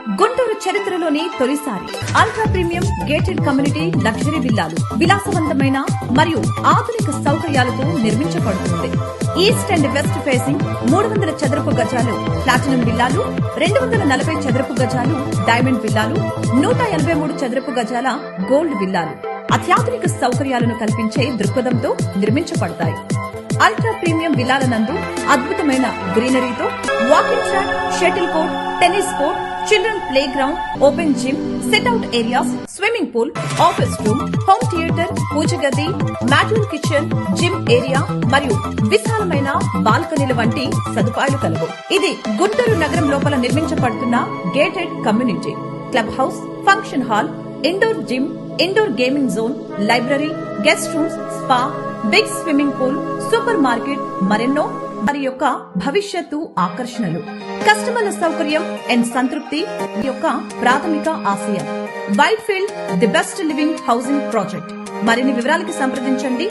గుంటూరు చరిత్రలోని తొలిసారి. Ultra premium gated community luxury విల్లాలు విలాసవంతమైన మరియు ఆధునిక సౌకర్యాలతో నిర్మించబడుతుంది. ఈస్ట్ అండ్ వెస్ట్ ఫేసింగ్ మూడు వందల చదరపు గజాలు ప్లాటినం విల్లాలు రెండు వందల నలభై చదరపు గజాలు డైమండ్ విల్లాలు నూట ఎనభై మూడు చదరపు గజాల గోల్డ్ విల్లాలు అత్యాధునిక సౌకర్యాలను కల్పించే దృక్పథంతో నిర్మించబడతాయి. అల్ట్రా ప్రీమియం విల్లాల నందు అద్భుతమైన గ్రీనరీతో walking track shuttle court tennis court children play ground open gym sit out areas swimming pool office room home theatre puja గది మ్యాట్రూమ్ కిచెన్ జిమ్ ఏరియా మరియు విశాలమైన బాల్కనీల వంటి సదుపాయాలు కలవు. ఇది గుంటూరు నగరం లోపల నిర్మించబడుతున్న gated community. Club house function hall indoor gym indoor gaming zone library guest rooms spa big swimming pool supermarket మరెన్నో వారి యొక్క భవిష్యత్తు ఆకర్షణలు. కస్టమర్ల సౌకర్యం అండ్ సంతృప్తి యొక్క ప్రాథమిక ఆశయం. White field the best living housing project. మరిన్ని వివరాలకి సంప్రదించండి.